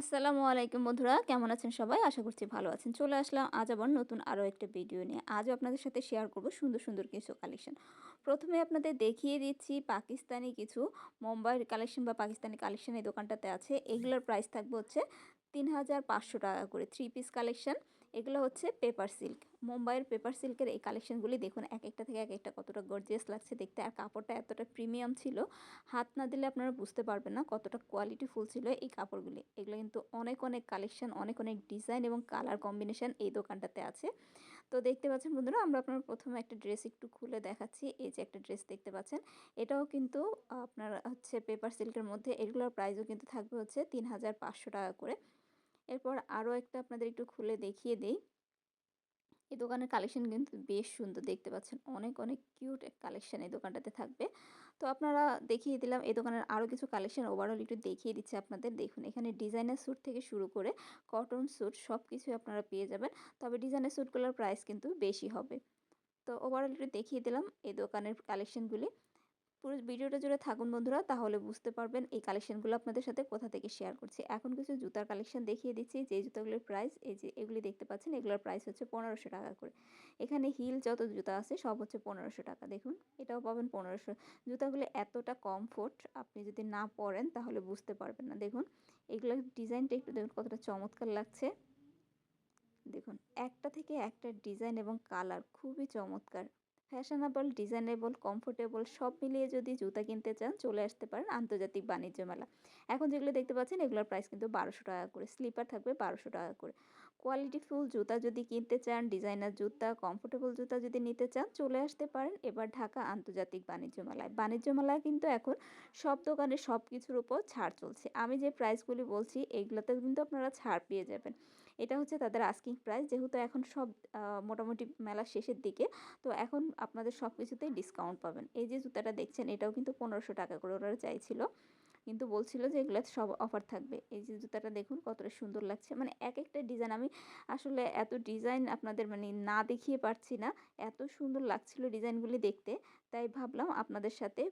আসসালামু আলাইকুম বন্ধুরা, কেমন আছেন সবাই? আশা করছি ভালো আছেন। চলে আসলাম আজ আবার নতুন আরও একটা ভিডিও নিয়ে। আজও আপনাদের সাথে শেয়ার করব সুন্দর সুন্দর কিছু কালেকশন প্রথমে আপনাদের দেখিয়ে দিচ্ছি পাকিস্তানি কিছু মুম্বাইয়ের কালেকশন বা পাকিস্তানি কালেকশন এই দোকানটাতে আছে। এগুলোর প্রাইস থাকবে হচ্ছে তিন হাজার পাঁচশো টাকা করে থ্রি পিস কালেকশন এগুলো হচ্ছে পেপার সিল্ক মুম্বাইয়ের পেপার সিল্কের এই কালেকশনগুলি দেখুন, এক একটা থেকে এক একটা কতটা গর্জিয়াস লাগছে দেখতে। আর কাপড়টা এতটা প্রিমিয়াম ছিল, হাত না দিলে আপনারা বুঝতে পারবেন না কতটা কোয়ালিটিফুল ছিল এই কাপড়গুলি। এগুলো কিন্তু অনেক অনেক কালেকশন অনেক অনেক ডিজাইন এবং কালার কম্বিনেশন এই দোকানটাতে আছে। তো দেখতে পাচ্ছেন বন্ধুরা, আমরা আপনার প্রথমে একটা ড্রেস একটু খুলে দেখাচ্ছি। এই যে একটা ড্রেস দেখতে পাচ্ছেন, এটাও কিন্তু আপনার হচ্ছে পেপার সিল্কের মধ্যে। এগুলোর প্রাইসও কিন্তু থাকবে হচ্ছে তিন হাজার পাঁচশো টাকা করে। এরপর আরও একটা আপনাদের একটু খুলে দেখিয়ে দেই। এই দোকানের কালেকশন কিন্তু বেশ সুন্দর দেখতে পাচ্ছেন। অনেক অনেক কিউট কালেকশন এই দোকানটাতে থাকবে। তো আপনারা দেখিয়ে দিলাম, এই দোকানের আরও কিছু কালেকশন ওভারঅল একটু দেখিয়ে দিচ্ছে আপনাদের। দেখুন, এখানে ডিজাইনার স্যুট থেকে শুরু করে কটন স্যুট সব কিছুই আপনারা পেয়ে যাবেন। তবে ডিজাইনার স্যুটগুলোর প্রাইস কিন্তু বেশি হবে। তো ওভারঅল একটু দেখিয়ে দিলাম এই দোকানের কালেকশনগুলি পুরো ভিডিওটা জুড়ে থাকুন বন্ধুরা, তাহলে বুঝতে পারবেন এই কালেকশনগুলো আপনাদের সাথে কোথা থেকে শেয়ার করছি। এখন কিছু জুতার কালেকশন দেখিয়ে দিচ্ছি যে জুতাগুলির প্রাইস এই যে এগুলি দেখতে পাচ্ছেন, এগুলোর প্রাইস হচ্ছে পনেরোশো টাকা করে। এখানে হিল যত জুতা আছে, সব হচ্ছে পনেরোশো টাকা। দেখুন, এটাও পাবেন পনেরোশো। জুতাগুলি এতটা কমফোর্ট আপনি যদি না পরেন, তাহলে বুঝতে পারবেন না। দেখুন, এগুলোর ডিজাইনটা একটু দেখুন, কতটা চমৎকার লাগছে। দেখুন, একটা থেকে একটা ডিজাইন এবং কালার খুবই চমৎকার। ফ্যাশনেবল, ডিজাইনেবল, কমফোর্টেবল সব মিলিয়ে যদি জুতা কিনতে চান, চলে আসতে পারেন আন্তর্জাতিক বাণিজ্য মেলা। এখন যেগুলো দেখতে পাচ্ছেন, এগুলোর প্রাইস কিন্তু বারোশো টাকা করে। স্লিপার থাকবে বারোশো টাকা করে। কোয়ালিটিফুল জুতা যদি কিনতে চান ডিজাইনার জুতা কমফোর্টেবল জুতা যদি নিতে চান, চলে আসতে পারেন এবার ঢাকা আন্তর্জাতিক বাণিজ্য মেলায়। বাণিজ্য মেলায় কিন্তু এখন সব দোকানে সব কিছুর উপর ছাড় চলছে। আমি যে প্রাইসগুলি বলছি এইগুলোতে কিন্তু আপনারা ছাড় পেয়ে যাবেন। এটা হচ্ছে তাদের আস্কিং প্রাইস যেহেতু এখন সব মোটামুটি মেলার শেষের দিকে, তো এখন আপনাদের সব কিছুতেই ডিসকাউন্ট পাবেন। এই যে জুতাটা দেখছেন, এটাও কিন্তু পনেরোশো টাকা করে ওরা চাইছিল। কিন্তু বলছিল যে এগুলো সব অফার থাকবে। এই যে জুতাটা দেখুন, কতটা সুন্দর লাগছে। মানে এক একটা ডিজাইন আমি আসলে এত ডিজাইন আপনাদের মানে না দেখিয়ে পারছি না। এত সুন্দর লাগছিল ডিজাইনগুলি দেখতে। তাই ভাবলাম আপনাদের সাথে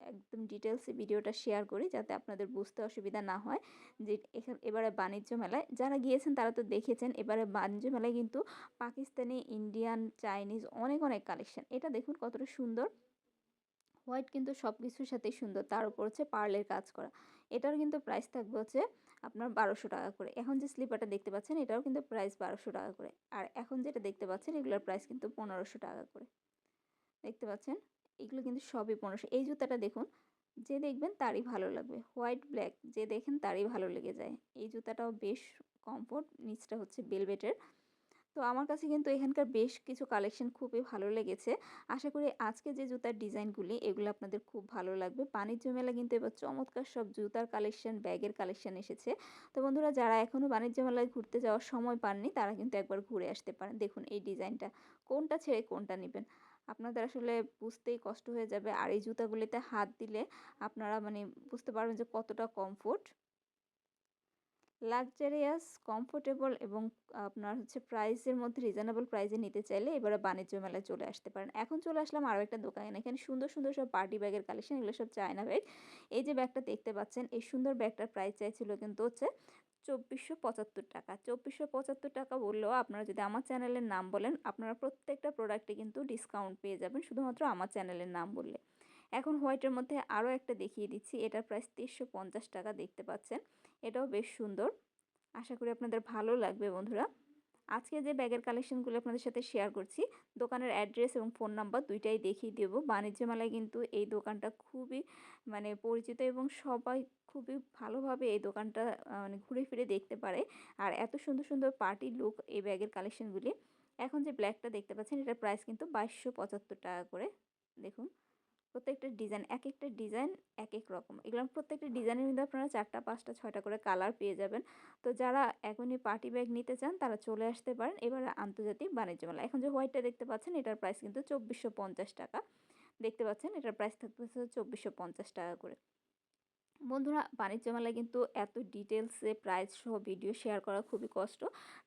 একদম ডিটেলসে ভিডিওটা শেয়ার করি যাতে আপনাদের বুঝতে অসুবিধা না হয়। যে এখানে, এবারে বাণিজ্য মেলায় যারা গিয়েছেন তারা তো দেখেছেন, এবারে বাণিজ্য মেলায় কিন্তু পাকিস্তানি, ইন্ডিয়ান, চাইনিজ অনেক অনেক কালেকশন। এটা দেখুন কতটা সুন্দর। হোয়াইট কিন্তু সব কিছুর সাথেই সুন্দর, তার উপর হচ্ছে পার্লের কাজ করা। এটার কিন্তু প্রাইস থাকবে হচ্ছে আপনার বারোশো টাকা করে। এখন যে স্লিপারটা দেখতে পাচ্ছেন এটাও কিন্তু প্রাইস বারোশো টাকা করে। আর এখন যেটা দেখতে পাচ্ছেন, এগুলোর প্রাইস কিন্তু পনেরোশো টাকা করে। দেখতে পাচ্ছেন? এগুলো কিন্তু সবই পনেরোশো। এই জুতাটা দেখুন, যে দেখবেন তারই ভালো লাগবে। হোয়াইট ব্ল্যাক যে দেখেন তারই ভালো লেগে যায়। এই জুতাটাও বেশ কমফোর্ট নিচটা হচ্ছে বেলভেটের তো আমার কাছে কিন্তু এখানকার বেশ কিছু কালেকশন খুবই ভালো লেগেছে। আশা করি আজকে যে জুতার ডিজাইনগুলি, এগুলো আপনাদের খুব ভালো লাগবে। বাণিজ্য মেলা কিন্তু এবার চমৎকার সব জুতার কালেকশন ব্যাগের কালেকশন এসেছে। তো বন্ধুরা, যারা এখনও বাণিজ্য মেলায় ঘুরতে যাওয়ার সময় পাননি, তারা কিন্তু একবার ঘুরে আসতে পারেন। দেখুন এই ডিজাইনটা, কোনটা ছেড়ে কোনটা নেবেন। আপনাদের আসলে বুঝতেই কষ্ট হয়ে যাবে। আর এই জুতাগুলিতে হাত দিলে আপনারা মানে বুঝতে পারবেন যে কতটা কমফোর্ট লাক্সারিয়াস কমফোর্টেবল এবং আপনার হচ্ছে প্রাইসের মধ্যে রিজনেবল প্রাইসে নিতে চাইলে এবারে বাণিজ্য মেলায় চলে আসতে পারেন। এখন চলে আসলাম আরও একটা দোকানে। এখানে সুন্দর সুন্দর সব পার্টি ব্যাগের কালেকশন এগুলো সব চায়না ব্যাগ এই যে ব্যাগটা দেখতে পাচ্ছেন, এই সুন্দর ব্যাগটার প্রাইস চাইছিল কিন্তু হচ্ছে চব্বিশশো পঁচাত্তর টাকা। চব্বিশশো পঁচাত্তর টাকা বললেও আপনারা যদি আমার চ্যানেলের নাম বলেন, আপনারা প্রত্যেকটা প্রোডাক্টে কিন্তু ডিসকাউন্ট পেয়ে যাবেন, শুধুমাত্র আমার চ্যানেলের নাম বললে। এখন হোয়াইটের মধ্যে আরও একটা দেখিয়ে দিচ্ছি, এটার প্রাইস তিনশো পঞ্চাশ টাকা দেখতে পাচ্ছেন। এটাও বেশ সুন্দর। আশা করি আপনাদের ভালো লাগবে বন্ধুরা। আজকে যে ব্যাগের কালেকশনগুলো আপনাদের সাথে শেয়ার করছি, দোকানের অ্যাড্রেস এবং ফোন নাম্বার দুইটাই দেখিয়ে দেব। বাণিজ্য মেলায় কিন্তু এই দোকানটা খুবই মানে পরিচিত এবং সবাই খুবই ভালোভাবে এই দোকানটা মানে ঘুরে ফিরে দেখতে পারে। আর এত সুন্দর সুন্দর পার্টি লুক এই ব্যাগের কালেকশনগুলি এখন যে ব্ল্যাকটা দেখতে পাচ্ছেন, এটার প্রাইস কিন্তু বাইশশো পঁচাত্তর টাকা করে। দেখুন, প্রত্যেকটা ডিজাইন এক একটা ডিজাইন এক এক রকম। এগুলো প্রত্যেকটা ডিজাইনের মধ্যে আপনারা চারটা, পাঁচটা, ছয়টা করে কালার পেয়ে যাবেন। তো যারা এখনই পার্টি ব্যাগ নিতে চান, তারা চলে আসতে পারেন। এবার আন্তর্জাতিক বাণিজ্য মেলা। এখন যে হোয়াইটটা দেখতে পাচ্ছেন, এটার প্রাইস কিন্তু চব্বিশশো টাকা। দেখতে পাচ্ছেন, এটার প্রাইস থাকতেছে চব্বিশশো টাকা করে। বন্ধুরা, বাণিজ্য মেলায় কিন্তু এত ডিটেলসে প্রাইস সহ ভিডিও শেয়ার করা খুবই কষ্ট।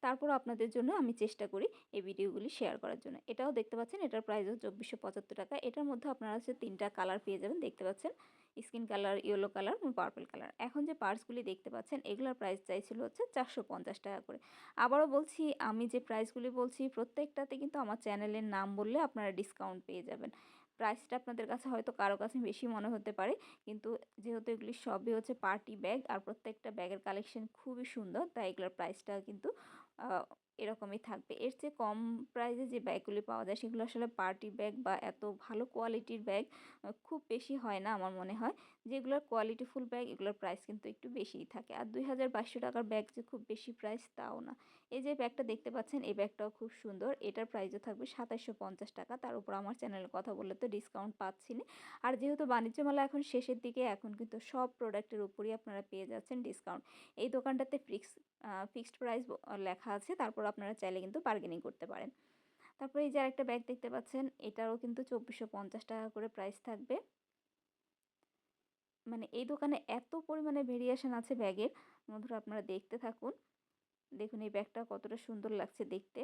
তারপরও আপনাদের জন্য আমি চেষ্টা করি এই ভিডিওগুলি শেয়ার করার জন্য। এটাও দেখতে পাচ্ছেন, এটার প্রাইস হচ্ছে চব্বিশশো পঁচাত্তর টাকা। এটার মধ্যে আপনারা হচ্ছে তিনটা কালার পেয়ে যাবেন, দেখতে পাচ্ছেন। Skin colour yellow colour purple colour এখন যে পার্সগুলি দেখতে পাচ্ছেন, এগুলোর প্রাইস চাইছিল হচ্ছে চারশো পঞ্চাশ টাকা করে। আবারও বলছি, আমি যে প্রাইসগুলি বলছি, প্রত্যেকটাতে কিন্তু আমার চ্যানেলের নাম বললে আপনারা ডিসকাউন্ট পেয়ে যাবেন। প্রাইসটা আপনাদের কাছে হয়তো কারও কাছে বেশি মনে হতে পারে। কিন্তু যেহেতু এগুলি সবই হচ্ছে পার্টি ব্যাগ আর প্রত্যেকটা ব্যাগের কালেকশন খুবই সুন্দর, তাই এগুলোর প্রাইসটা কিন্তু এরকমই থাকবে। এর চেয়ে কম প্রাইসে যে ব্যাগগুলি পাওয়া যায়, সেগুলো আসলে পার্টি ব্যাগ বা এত ভালো কোয়ালিটির ব্যাগ খুব বেশি হয় না আমার মনে হয়। যেগুলোর কোয়ালিটিফুল ব্যাগ এগুলোর প্রাইস কিন্তু একটু বেশিই থাকে। আর দুই হাজার বাইশশো টাকার ব্যাগ যে খুব বেশি প্রাইস তাও না। এই যে ব্যাগটা দেখতে পাচ্ছেন, এই ব্যাগটাও খুব সুন্দর। এটার প্রাইসও থাকবে সাতাশশো পঞ্চাশ টাকা। তার উপর আমার চ্যানেলের কথা বললে তো ডিসকাউন্ট পাচ্ছি না। আর যেহেতু বাণিজ্য মেলা এখন শেষের দিকে, এখন কিন্তু সব প্রোডাক্টের উপরই আপনারা পেয়ে যাচ্ছেন ডিসকাউন্ট এই দোকানটাতে ফিক্স ফিক্সড প্রাইস লেখা আছে। তারপর আপনারা চাইলে কিন্তু বার্গেনিং করতে পারেন। তারপরে এই যে আরেকটা ব্যাগ দেখতে পাচ্ছেন, এটারও কিন্তু চব্বিশশো পঞ্চাশ টাকা করে প্রাইস থাকবে। মানে এই দোকানে এত পরিমাণে ভেরিয়েশন আছে ব্যাগের, বন্ধুরা আপনারা দেখতে থাকুন। দেখুন এই ব্যাগটা কতটা সুন্দর লাগছে দেখতে।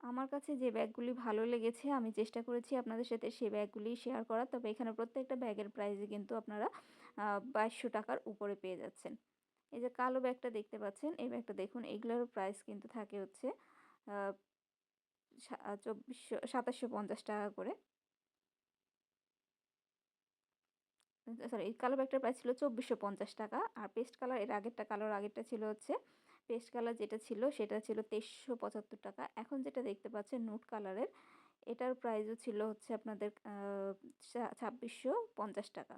আমার কাছে যে ব্যাগগুলি ভালো লেগেছে, আমি চেষ্টা করেছি আপনাদের সাথে সেই ব্যাগগুলি শেয়ার করার। তবে এখানে প্রত্যেকটা ব্যাগের প্রাইসে কিন্তু আপনারা বাইশশো টাকার উপরে পেয়ে যাচ্ছেন। এই যে কালো ব্যাগটা দেখতে পাচ্ছেন, এই ব্যাগটা দেখুন এগুলোর প্রাইস কিন্তু থাকে হচ্ছে চব্বিশশো, সাতাশশো পঞ্চাশ টাকা করে। সরি এই কালো ব্যাগটার প্রাইস ছিল চব্বিশশো পঞ্চাশ টাকা, আর পেস্ট কালারের আগেরটা, কালোর আগেরটা ছিল হচ্ছে পেস্ট কালার যেটা ছিল, সেটা ছিল তেইশশো পঁচাত্তর টাকা। এখন যেটা দেখতে পাচ্ছেন নুট কালারের এটার প্রাইসও ছিল হচ্ছে আপনাদের ছাব্বিশশো পঞ্চাশ টাকা।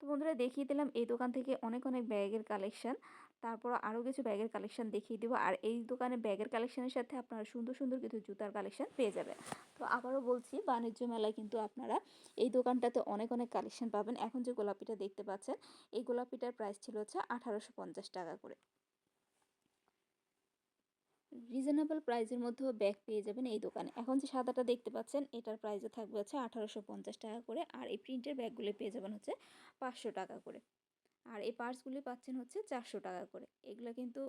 তো বন্ধুরা দেখিয়ে দিলাম এই দোকান থেকে অনেক অনেক ব্যাগের কালেকশান। তারপর আরও কিছু ব্যাগের কালেকশান দেখিয়ে দেবো। আর এই দোকানে ব্যাগের কালেকশানের সাথে আপনারা সুন্দর সুন্দর কিছু জুতার কালেকশান পেয়ে যাবেন। তো আবারও বলছি, বাণিজ্য মেলায় কিন্তু আপনারা এই দোকানটাতে অনেক অনেক কালেকশান পাবেন। এখন যে গোলাপিটা দেখতে পাচ্ছেন, এই গোলাপিটার প্রাইস ছিল হচ্ছে আঠারোশো পঞ্চাশ টাকা করে। রিজনেবল প্রাইসের মধ্যেও ব্যাগ পেয়ে যাবেন এই দোকানে। এখন যে সাদাটা দেখতে পাচ্ছেন, এটার প্রাইসও থাকবে হচ্ছে আঠারোশো পঞ্চাশ টাকা করে। আর এই প্রিন্টের ব্যাগগুলো পেয়ে যাবেন হচ্ছে পাঁচশো টাকা করে। আর এই পার্সগুলি পাচ্ছেন হচ্ছে চারশো টাকা করে। এগুলো কিন্তু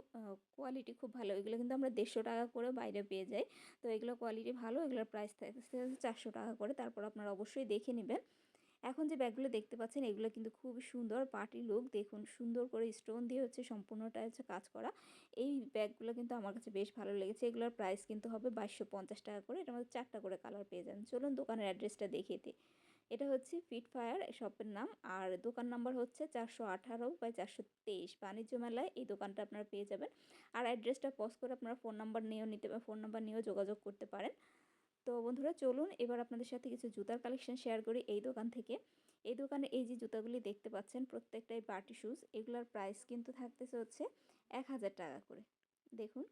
কোয়ালিটি খুব ভালো। এগুলো কিন্তু আমরা দেড়শো টাকা করে বাইরে পেয়ে যাই। তো এগুলো কোয়ালিটি ভালো, এগুলোর প্রাইস থাকে চারশো টাকা করে। তারপর আপনারা অবশ্যই দেখে নেবেন। এখন যে ব্যাগগুলো দেখতে পাচ্ছেন, এগুলো কিন্তু খুব সুন্দর পার্টি লুক। দেখুন, সুন্দর করে স্টোন দিয়ে হচ্ছে সম্পূর্ণটা হচ্ছে কাজ করা। এই ব্যাগগুলো কিন্তু আমার কাছে বেশ ভালো লেগেছে। এগুলোর প্রাইস কিন্তু হবে বাইশশো পঞ্চাশ টাকা করে। এটার মধ্যে চারটা করে কালার পেয়ে যান। চলুন দোকানের অ্যাড্রেসটা দেখিয়ে দিই। এটা হচ্ছে ফিট ফায়ার শপের নাম। আর দোকান নাম্বার হচ্ছে চারশো আঠারো বাই চারশো তেইশ। বাণিজ্য মেলায় এই দোকানটা আপনারা পেয়ে যাবেন। আর অ্যাড্রেসটা পজ করে আপনারা ফোন নাম্বার নিয়েও নিতে ফোন নাম্বার নিয়েও যোগাযোগ করতে পারেন। তো বন্ধুরা চলুন এবার আপনাদের সাথে কিছু জুতার কালেকশন শেয়ার করি এই দোকান থেকে। এই দোকানে এই যে জুতাগুলি দেখতে পাচ্ছেন, প্রত্যেকটাই পার্টি শ্যুজ এগুলোর প্রাইস কিন্তু থাকতেছে হচ্ছে এক হাজার টাকা করে। দেখুন।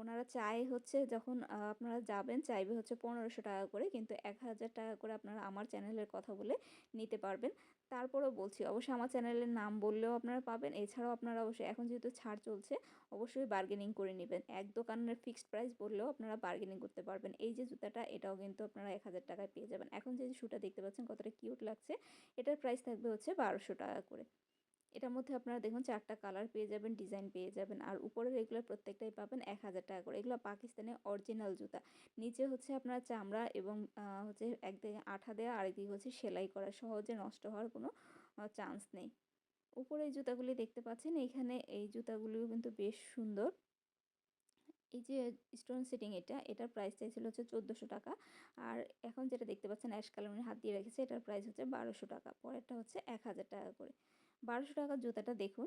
ওনারা চায় হচ্ছে যখন আপনারা যাবেন চাইবে হচ্ছে পনেরোশো টাকা করে, কিন্তু এক হাজার টাকা করে আপনারা আমার চ্যানেলের কথা বলে নিতে পারবেন। তারপরেও বলছি অবশ্যই আমার চ্যানেলের নাম বললেও আপনারা পাবেন, এছাড়াও আপনারা অবশ্যই, এখন যেহেতু ছাড় চলছে, অবশ্যই বার্গেনিং করে নেবেন। এক দোকানের ফিক্সড প্রাইস বললেও আপনারা বার্গেনিং করতে পারবেন। এই যে জুতাটা, এটাও কিন্তু আপনারা এক হাজার টাকায় পেয়ে যাবেন। এখন যে শুটা দেখতে পাচ্ছেন কতটা কিউট লাগছে, এটার প্রাইস থাকবে হচ্ছে বারোশো টাকা করে। এটার মধ্যে আপনারা দেখুন চারটা কালার পেয়ে যাবেন, ডিজাইন পেয়ে যাবেন। আর উপরের এগুলো প্রত্যেকটাই পাবেন এক হাজার টাকা করে। এগুলো পাকিস্তানের অরিজিনাল জুতা। নিচে হচ্ছে আপনার চামড়া এবং হচ্ছে একদিকে আঠা দেওয়া আরেকদিকে হচ্ছে সেলাই করা। সহজে নষ্ট হওয়ার কোনো চান্স নেই। উপরে এই জুতাগুলি দেখতে পাচ্ছেন। এখানে এই জুতাগুলিও কিন্তু বেশ সুন্দর। এই যে স্টোন সেটিং এটা, এটার প্রাইস চাইছিল হচ্ছে চোদ্দোশো টাকা। আর এখন যেটা দেখতে পাচ্ছেন অ্যাশ কালার হাত দিয়ে রেখেছে, এটার প্রাইস হচ্ছে বারোশো টাকা। পরেরটা হচ্ছে এক হাজার টাকা করে। বারোশো টাকার জুতাটা দেখুন,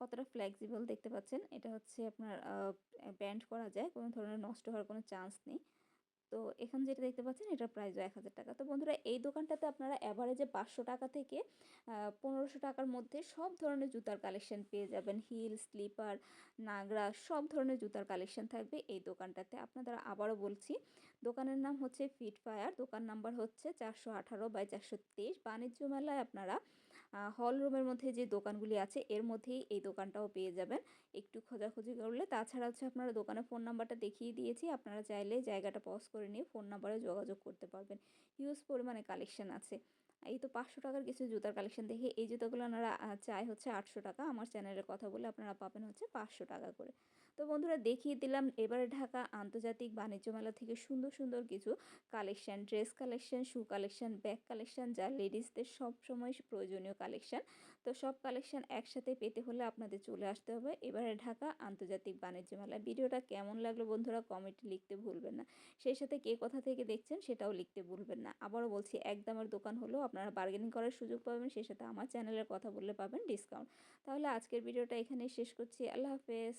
কতটা ফ্লেক্সিবল দেখতে পাচ্ছেন। এটা হচ্ছে আপনার ব্যান্ড করা যায়, কোনো ধরনের নষ্ট হওয়ার কোনো চান্স নেই। তো এখানে যেটা দেখতে পাচ্ছেন, এটার প্রাইসও এক হাজার টাকা। তো বন্ধুরা, এই দোকানটাতে আপনারা অ্যাভারেজে পাঁচশো টাকা থেকে পনেরোশো টাকার মধ্যে সব ধরনের জুতার কালেকশন পেয়ে যাবেন। হিল স্লিপার নাগরা, সব ধরনের জুতার কালেকশন থাকবে এই দোকানটাতে। আপনাদের আবারও বলছি, দোকানের নাম হচ্ছে ফিট ফায়ার দোকান নাম্বার হচ্ছে চারশো আঠারো বাই চারশো তেইশ। বাণিজ্য মেলায় আপনারা হল রুমের মধ্যে যে দোকানগুলি আছে, এর মধ্যেই এই দোকানটাও পেয়ে যাবেন। একটু খোঁজাখুঁজি করলে, তাছাড়া হচ্ছে আপনারা দোকানে ফোন নাম্বারটা দেখিয়ে দিয়েছি, আপনারা চাইলে জায়গাটা পজ করে নিয়ে ফোন নাম্বারে যোগাযোগ করতে পারবেন। হিউজ পরিমাণে কালেকশন আছে। এই তো পাঁচশো টাকার কিছু জুতার কালেকশন দেখে। এই জুতোগুলো ওনারা চায় হচ্ছে আটশো টাকা। আমার চ্যানেলের কথা বলে আপনারা পাবেন হচ্ছে পাঁচশো টাকা করে। তো বন্ধুরা দেখিয়ে দিলাম, এবারে ঢাকা আন্তর্জাতিক বাণিজ্য মেলা থেকে সুন্দর সুন্দর কিছু collection dress collection shoe collection bag collection যা লেডিসদের সব সময় প্রয়োজনীয় কালেকশান তো সব কালেকশান একসাথে পেতে হলে আপনাদের চলে আসতে হবে। এবারে ঢাকা আন্তর্জাতিক বাণিজ্য মেলা। ভিডিওটা কেমন লাগল বন্ধুরা কমেন্টে লিখতে ভুলবেন না। সেই সাথে কে কোথা থেকে দেখছেন সেটাও লিখতে ভুলবেন না। আবারও বলছি একদমের দোকান হলেও আপনারা বার্গেনিং করার সুযোগ পাবেন, সেই সাথে আমার চ্যানেলের কথা বললে পাবেন ডিসকাউন্ট তাহলে আজকের ভিডিওটা এখানেই শেষ করছি। আল্লাহ হাফেজ।